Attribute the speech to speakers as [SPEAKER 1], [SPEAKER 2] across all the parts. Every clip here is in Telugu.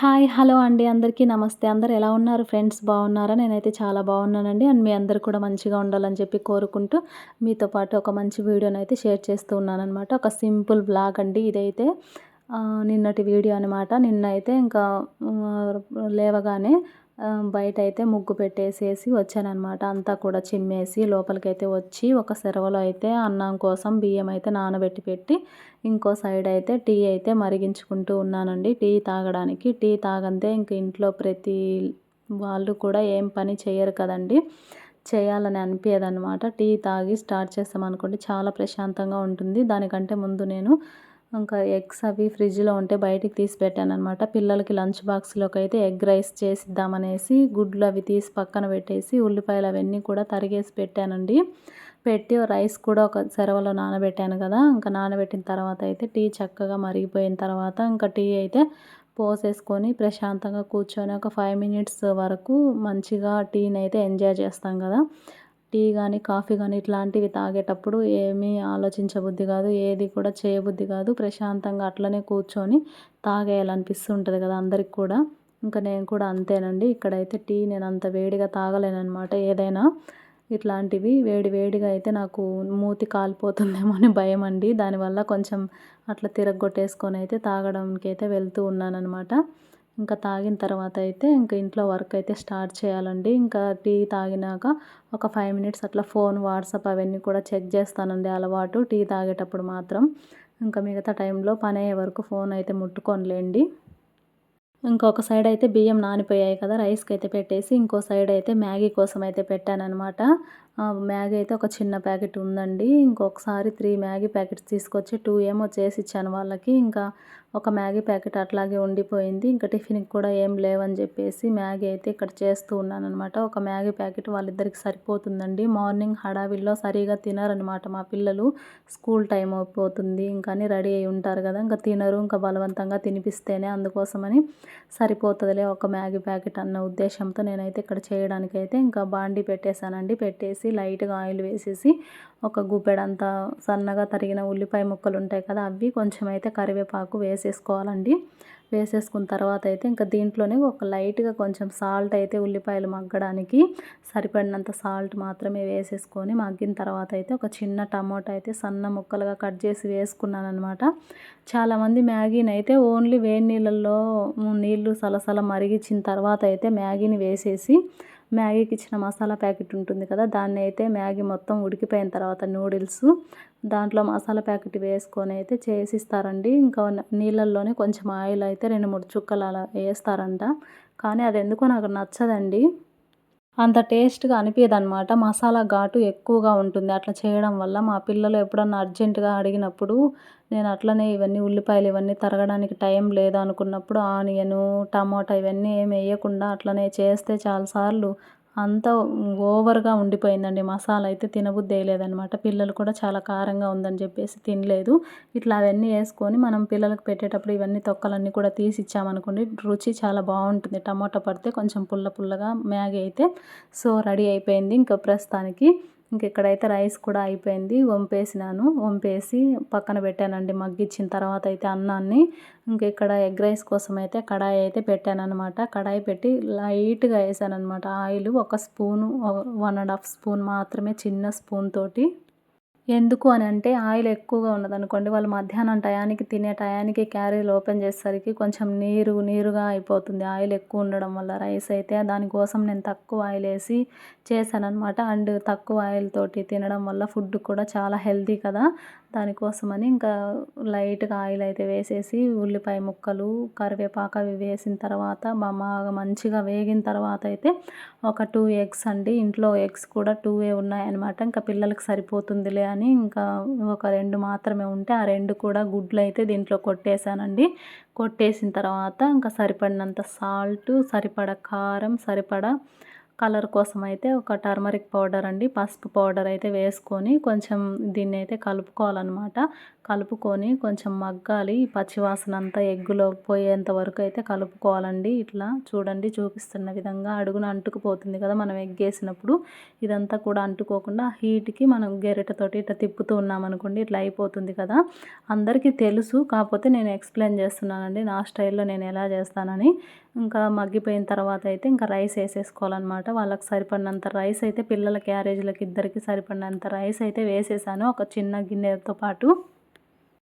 [SPEAKER 1] హాయ్ హలో అండి. అందరికీ నమస్తే. అందరు ఎలా ఉన్నారు? ఫ్రెండ్స్ బాగున్నారా? నేనైతే చాలా బాగున్నానండి. అండ్ మీ అందరు కూడా మంచిగా ఉండాలని చెప్పి కోరుకుంటూ మీతో పాటు ఒక మంచి వీడియోని అయితే షేర్ చేస్తూ ఉన్నానమాట ఒక సింపుల్ బ్లాగ్ అండి ఇదైతే. నిన్నటి వీడియో అనమాట నిన్న అయితే ఇంకా లేవగానే బయట అయితే ముగ్గు పెట్టేసేసి వచ్చానమాట అంతా కూడా చిమ్మేసి లోపలికైతే వచ్చి ఒక సెరవలో అయితే అన్నం కోసం బియ్యం అయితే నానబెట్టి పెట్టి ఇంకో సైడ్ అయితే టీ అయితే మరిగించుకుంటూ ఉన్నానండి. టీ తాగడానికి. టీ తాగంతే ఇంక ఇంట్లో ప్రతి వాళ్ళు కూడా ఏం పని చేయరు కదండి. చేయాలని అనిపించదనమాట టీ తాగి స్టార్ట్ చేస్తామనుకోండి చాలా ప్రశాంతంగా ఉంటుంది. దానికంటే ముందు నేను ఇంకా ఎగ్స్ అవి ఫ్రిడ్జ్లో ఉంటే బయటికి తీసి పెట్టాను అనమాట పిల్లలకి లంచ్ బాక్స్లోకి అయితే ఎగ్ రైస్ చేసిద్దామనేసి గుడ్లు అవి తీసి పక్కన పెట్టేసి ఉల్లిపాయలు అవన్నీ కూడా తరిగేసి పెట్టానండి. పెట్టి రైస్ కూడా ఒక సెరవలో నానబెట్టాను కదా ఇంకా నానబెట్టిన తర్వాత అయితే టీ చక్కగా మరిగిపోయిన తర్వాత ఇంకా టీ అయితే పోసేసుకొని ప్రశాంతంగా కూర్చొని ఒక ఫైవ్ మినిట్స్ వరకు మంచిగా టీని అయితే ఎంజాయ్ చేస్తాం కదా. టీ కానీ కాఫీ కానీ ఇట్లాంటివి తాగేటప్పుడు ఏమీ ఆలోచించబుద్ధి కాదు ఏది కూడా చేయబుద్ధి కాదు. ప్రశాంతంగా అట్లనే కూర్చొని తాగేయాలనిపిస్తుంటుంది కదా అందరికి కూడా. ఇంకా నేను కూడా అంతేనండి. ఇక్కడైతే టీ నేను అంత వేడిగా తాగలేనమాట ఏదైనా ఇట్లాంటివి వేడి వేడిగా అయితే నాకు మూతి కాలిపోతుందేమో అని భయం అండి. దానివల్ల కొంచెం అట్లా తిరగొట్టేసుకొని అయితే తాగడానికి అయితే వెళ్తూ ఉన్నానమాట ఇంకా తాగిన తర్వాత అయితే ఇంకా ఇంట్లో వర్క్ అయితే స్టార్ట్ చేయాలండి. ఇంకా టీ తాగినాక ఒక ఫైవ్ మినిట్స్ అట్లా ఫోన్ వాట్సాప్ అవన్నీ కూడా చెక్ చేస్తానండి అలవాటు. టీ తాగేటప్పుడు మాత్రం ఇంకా మిగతా టైంలో పని అయ్యే వరకు ఫోన్ అయితే ముట్టుకోనిలేండి. ఇంకొక సైడ్ అయితే బియ్యం నానిపోయాయి కదా రైస్కి అయితే పెట్టేసి ఇంకో సైడ్ అయితే మ్యాగీ కోసం అయితే పెట్టానమాట మ్యాగీ అయితే ఒక చిన్న ప్యాకెట్ ఉందండి. ఇంకొకసారి త్రీ మ్యాగీ ప్యాకెట్స్ తీసుకొచ్చి టూ ఏమో చేసి ఇచ్చాను వాళ్ళకి. ఇంకా ఒక మ్యాగీ ప్యాకెట్ అట్లాగే ఉండిపోయింది. ఇంకా టిఫిన్కి కూడా ఏం లేవని చెప్పేసి మ్యాగీ అయితే ఇక్కడ చేస్తూ ఉన్నాను అనమాట ఒక మ్యాగీ ప్యాకెట్ వాళ్ళిద్దరికి సరిపోతుందండి. మార్నింగ్ హడావిల్లో సరిగా తినరనమాట మా పిల్లలు. స్కూల్ టైం అయిపోతుంది. ఇంకా రెడీ అయి ఉంటారు కదా. ఇంకా తినరు. ఇంకా బలవంతంగా తినిపిస్తేనే అందుకోసమని సరిపోతుందిలే ఒక మ్యాగీ ప్యాకెట్ అన్న ఉద్దేశంతో నేనైతే ఇక్కడ చేయడానికి అయితే ఇంకా బాండి పెట్టేశానండి. పెట్టేసి లైట్గా ఆయిల్ వేసేసి ఒక గుప్పెడంతా సన్నగా తరిగిన ఉల్లిపాయ ముక్కలు ఉంటాయి కదా అవి కొంచెం అయితే కరివేపాకు వేసి వేసేసుకోవాలండి. వేసేసుకున్న తర్వాత అయితే ఇంకా దీంట్లోనే ఒక లైట్గా కొంచెం సాల్ట్ అయితే ఉల్లిపాయలు మగ్గడానికి సరిపడినంత సాల్ట్ మాత్రమే వేసేసుకొని మగ్గిన తర్వాత అయితే ఒక చిన్న టమాటా అయితే సన్న ముక్కలుగా కట్ చేసి వేసుకున్నాను అనమాట చాలామంది మ్యాగీని అయితే ఓన్లీ వేడి నీళ్ళల్లో నీళ్ళు సలసల మరిగించిన తర్వాత అయితే మ్యాగీని వేసేసి మ్యాగీకి ఇచ్చిన మసాలా ప్యాకెట్ ఉంటుంది కదా దాన్ని అయితే మ్యాగీ మొత్తం ఉడికిపోయిన తర్వాత నూడిల్స్ దాంట్లో మసాలా ప్యాకెట్ వేసుకొని అయితే చేసిస్తారండి. ఇంకా నీళ్ళల్లోనే కొంచెం ఆయిల్ అయితే రెండు మూడు చుక్కలు అలా వేస్తారంట. కానీ అది ఎందుకో నాకు నచ్చదండి. అంత టేస్ట్గా అనిపించదు అనమాట మసాలా ఘాటు ఎక్కువగా ఉంటుంది. అట్లా చేయడం వల్ల మా పిల్లలు ఎప్పుడన్నా అర్జెంటుగా అడిగినప్పుడు నేను అట్లనే ఇవన్నీ ఉల్లిపాయలు ఇవన్నీ తరగడానికి టైం లేదు అనుకున్నప్పుడు ఆనియను టమాటా ఇవన్నీ ఏమి వేయకుండా అట్లనే చేస్తే చాలాసార్లు అంతా ఓవర్గా ఉండిపోయిందండి. మసాలా అయితే తినబుద్ధి వేయలేదనమాట పిల్లలు కూడా చాలా కారంగా ఉందని చెప్పేసి తినలేదు. ఇట్లా అవన్నీ వేసుకొని మనం పిల్లలకు పెట్టేటప్పుడు ఇవన్నీ తొక్కలన్నీ కూడా తీసి ఇచ్చామనుకోండి రుచి చాలా బాగుంటుంది. టమాటా పడితే కొంచెం పుల్ల పుల్లగా మ్యాగీ అయితే సో రెడీ అయిపోయింది ఇంకా ప్రస్తుతానికి. ఇంకెక్కడైతే రైస్ కూడా అయిపోయింది. వంపేసినాను. వంపేసి పక్కన పెట్టానండి మగ్గిచ్చిన తర్వాత అయితే అన్నాన్ని. ఇంకెక్కడ ఎగ్ రైస్ కోసం అయితే కడాయి అయితే పెట్టాను అనమాట కడాయి పెట్టి లైట్గా వేసాను అనమాట ఆయిల్ ఒక spoon one and half spoon మాత్రమే చిన్న స్పూన్ తోటి ఎందుకు అని అంటే ఆయిల్ ఎక్కువగా ఉన్నదనుకోండి వాళ్ళు మధ్యాహ్నం టయానికి తినే టయానికి క్యారీలు ఓపెన్ చేసేసరికి కొంచెం నీరు నీరుగా అయిపోతుంది. ఆయిల్ ఎక్కువ ఉండడం వల్ల రైస్ అయితే దానికోసం నేను తక్కువ ఆయిల్ వేసి చేశాననమాట అండ్ తక్కువ ఆయిల్ తోటి తినడం వల్ల ఫుడ్ కూడా చాలా హెల్తీ కదా. దానికోసమని ఇంకా లైట్గా ఆయిల్ అయితే వేసేసి ఉల్లిపాయ ముక్కలు కరివేపాకు అవి వేసిన తర్వాత బాగా మంచిగా వేగిన తర్వాత అయితే ఒక టూ ఎగ్స్ అండి. ఇంట్లో ఎగ్స్ కూడా టూ ఏ ఉన్నాయన్నమాట. ఇంకా పిల్లలకు సరిపోతుందిలే అని ఇంకా ఒక రెండు మాత్రమే ఉంటే ఆ రెండు కూడా గుడ్లు అయితే దీంట్లో కొట్టేశానండి. కొట్టేసిన తర్వాత ఇంకా సరిపడినంత సాల్ట్ సరిపడ కారం సరిపడ కలర్ కోసం అయితే ఒక టర్మరిక్ పౌడర్ అండి. పసుపు పౌడర్ అయితే వేసుకొని కొంచెం దీన్ని అయితే కలుపుకోవాలన్నమాట. కలుపుకొని కొంచెం మగ్గాలి. పచ్చివాసన అంతా ఎగ్గులో పోయేంత వరకు అయితే కలుపుకోవాలండి. ఇట్లా చూడండి చూపిస్తున్న విధంగా అడుగున అంటుకుపోతుంది కదా మనం ఎగ్గేసినప్పుడు. ఇదంతా కూడా అంటుకోకుండా హీట్కి మనం గెరెటతోటి ఇట్లా తిప్పుతూ ఉన్నామనుకోండి ఇట్లా అయిపోతుంది కదా. అందరికీ తెలుసు కాకపోతే నేను ఎక్స్ప్లెయిన్ చేస్తున్నానండి నా స్టైల్లో నేను ఎలా చేస్తానని. ఇంకా మగ్గిపోయిన తర్వాత అయితే ఇంకా రైస్ వేసేసుకోవాలన్నమాట. వాళ్ళకి సరిపడినంత రైస్ అయితే పిల్లల క్యారేజీలకు ఇద్దరికి సరిపడినంత రైస్ అయితే వేసేసాను. ఒక చిన్న గిన్నెతో పాటు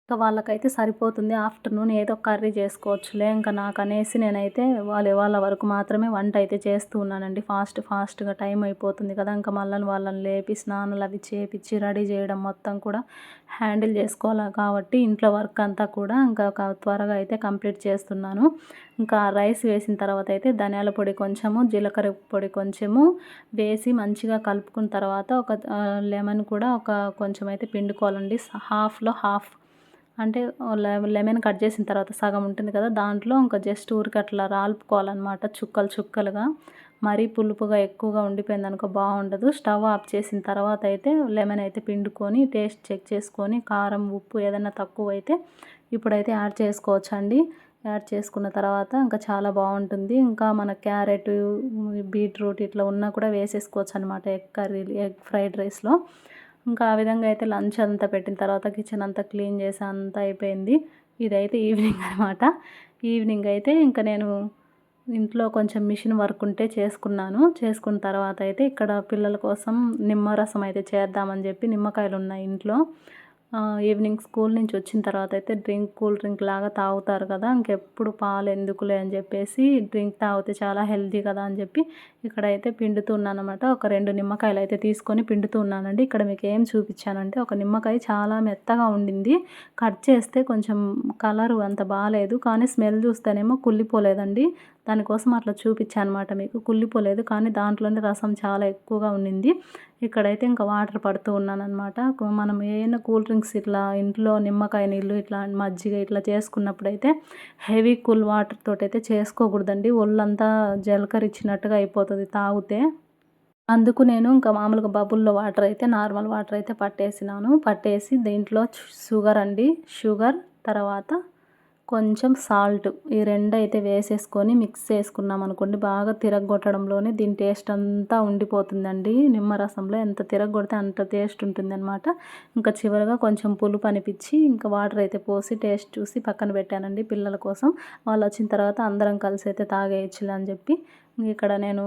[SPEAKER 1] ఇంకా వాళ్ళకైతే సరిపోతుంది. ఆఫ్టర్నూన్ ఏదో కర్రీ చేసుకోవచ్చులే. ఇంకా నాకు అనేసి నేనైతే వాళ్ళు వాళ్ళ వరకు మాత్రమే వంట అయితే చేస్తూ ఉన్నానండి. ఫాస్ట్ ఫాస్ట్గా టైం అయిపోతుంది కదా. ఇంకా మళ్ళీ వాళ్ళని లేపి స్నానాలు అవి చేపించి రెడీ చేయడం మొత్తం కూడా హ్యాండిల్ చేసుకోవాలి కాబట్టి ఇంట్లో వర్క్ అంతా కూడా ఇంకా త్వరగా అయితే కంప్లీట్ చేస్తున్నాను. ఇంకా రైస్ వేసిన తర్వాత అయితే ధనియాల పొడి కొంచెము జీలకర్ర పొడి కొంచెము వేసి మంచిగా కలుపుకున్న తర్వాత ఒక లెమన్ కూడా ఒక కొంచెం అయితే పిండుకోవాలండి. హాఫ్లో హాఫ్ అంటే లెమన్ కట్ చేసిన తర్వాత సగం ఉంటుంది కదా దాంట్లో ఇంకా జస్ట్ ఊరికి అట్లా రాలుపుకోవాలన్నమాట చుక్కలు చుక్కలుగా. మరీ పులుపుగా ఎక్కువగా ఉండిపోయింది అనుకో బాగుండదు. స్టవ్ ఆఫ్ చేసిన తర్వాత అయితే లెమన్ అయితే పిండుకొని టేస్ట్ చెక్ చేసుకొని కారం ఉప్పు ఏదైనా తక్కువ అయితే ఇప్పుడైతే యాడ్ చేసుకోవచ్చండి. యాడ్ చేసుకున్న తర్వాత ఇంకా చాలా బాగుంటుంది. ఇంకా మన క్యారెట్ బీట్రూట్ ఇట్లా ఉన్నా కూడా వేసేసుకోవచ్చు అనమాట ఎగ్ కర్రీ ఎగ్ ఫ్రైడ్ రైస్లో. ఇంకా ఆ విధంగా అయితే లంచ్ అంతా పెట్టిన తర్వాత కిచెన్ అంతా క్లీన్ చేసి అంతా అయిపోయింది. ఇదైతే ఈవినింగ్ అనమాట. ఈవినింగ్ అయితే ఇంకా నేను ఇంట్లో కొంచెం మిషన్ వర్క్ ఉంటే చేసుకున్నాను. చేసుకున్న తర్వాత అయితే ఇక్కడ పిల్లల కోసం నిమ్మరసం అయితే చేద్దామని చెప్పి నిమ్మకాయలు ఉన్నాయి ఇంట్లో. ఈవినింగ్ స్కూల్ నుంచి వచ్చిన తర్వాత అయితే డ్రింక్ కూల్ డ్రింక్ లాగా తాగుతారు కదా ఇంకెప్పుడు పాలు ఎందుకులే అని చెప్పేసి డ్రింక్ తాగితే చాలా హెల్తీ కదా అని చెప్పి ఇక్కడైతే పిండుతున్నాను అనమాట ఒక రెండు నిమ్మకాయలు అయితే తీసుకొని పిండుతూ ఉన్నానండి ఇక్కడ మీకు ఏం చూపించానంటే ఒక నిమ్మకాయ చాలా మెత్తగా ఉండింది. కట్ చేస్తే కొంచెం కలరు అంత బాగాలేదు కానీ స్మెల్ చూస్తేనేమో కుళ్ళిపోలేదండి. దానికోసం అట్లా చూపించాను అనమాట మీకు. కుళ్ళిపోలేదు కానీ దాంట్లోనే రసం చాలా ఎక్కువగా ఉండింది. ఇక్కడైతే ఇంకా వాటర్ పడుతూ ఉన్నానమాట మనం ఏమైనా కూల్ డ్రింక్స్ ఇట్లా ఇంట్లో నిమ్మకాయ నీళ్ళు ఇట్లా మజ్జిగ ఇట్లా చేసుకున్నప్పుడైతే హెవీ కూల్ వాటర్ తోటైతే చేసుకోకూడదండి. ఒళ్ళంతా జలకరిచ్చినట్టుగా అయిపోతుంది తాగితే. అందుకు నేను ఇంకా మామూలుగా బబుల్లో వాటర్ అయితే నార్మల్ వాటర్ అయితే పట్టేసినాను. పట్టేసి దీంట్లో షుగర్ అండి. షుగర్ తర్వాత కొంచెం సాల్ట్ ఈ రెండు అయితే వేసేసుకొని మిక్స్ చేసుకున్నాం అనుకోండి బాగా తిరగొట్టడంలోనే దీని టేస్ట్ అంతా ఉండిపోతుందండి. నిమ్మరసంలో ఎంత తిరగొడితే అంత టేస్ట్ ఉంటుంది అనమాట ఇంకా చివరిగా కొంచెం పులుపు అనిపించి ఇంకా వాటర్ అయితే పోసి టేస్ట్ చూసి పక్కన పెట్టానండి పిల్లల కోసం. వాళ్ళు వచ్చిన తర్వాత అందరం కలిసి అయితే తాగేయచ్చులే అని చెప్పి ఇక్కడ నేను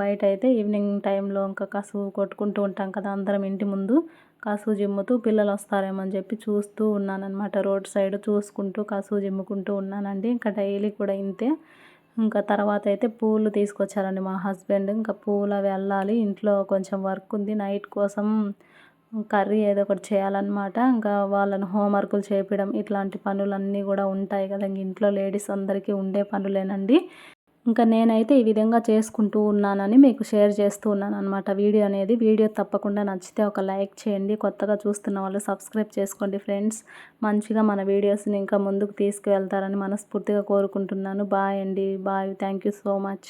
[SPEAKER 1] బయట అయితే ఈవినింగ్ టైంలో ఇంకా కసువు కొట్టుకుంటూ ఉంటాం కదా అందరం ఇంటి ముందు. కసువు జిమ్ముతూ పిల్లలు వస్తారేమో అని చెప్పి చూస్తూ ఉన్నానన్నమాట. రోడ్ సైడ్ చూసుకుంటూ కసువు జిమ్ముకుంటూ ఉన్నానండి. ఇంకా డైలీ కూడా ఇంతే. ఇంకా తర్వాత అయితే పూలు తీసుకొచ్చారండి మా హస్బెండ్. ఇంకా పూలు వెళ్ళాలి ఇంట్లో కొంచెం వర్క్ ఉంది. నైట్ కోసం కర్రీ ఏదో ఒకటి చేయాలన్నమాట. ఇంకా వాళ్ళని హోంవర్కులు చేపించడం ఇట్లాంటి పనులన్నీ కూడా ఉంటాయి కదా. ఇంట్లో లేడీస్ అందరికీ ఉండే పనులేనండి. ఇంకా నేనైతే ఈ విధంగా చేసుకుంటూ ఉన్నానని మీకు షేర్ చేస్తూ ఉన్నాను అనమాట వీడియో అనేది వీడియో తప్పకుండా నచ్చితే ఒక లైక్ చేయండి. కొత్తగా చూస్తున్న వాళ్ళు సబ్స్క్రైబ్ చేసుకోండి ఫ్రెండ్స్. మంచిగా మన వీడియోస్ని ఇంకా ముందుకు తీసుకువెళ్తారని మనస్ఫూర్తిగా కోరుకుంటున్నాను. బాయ్ అండి. Bye. Thank you so much.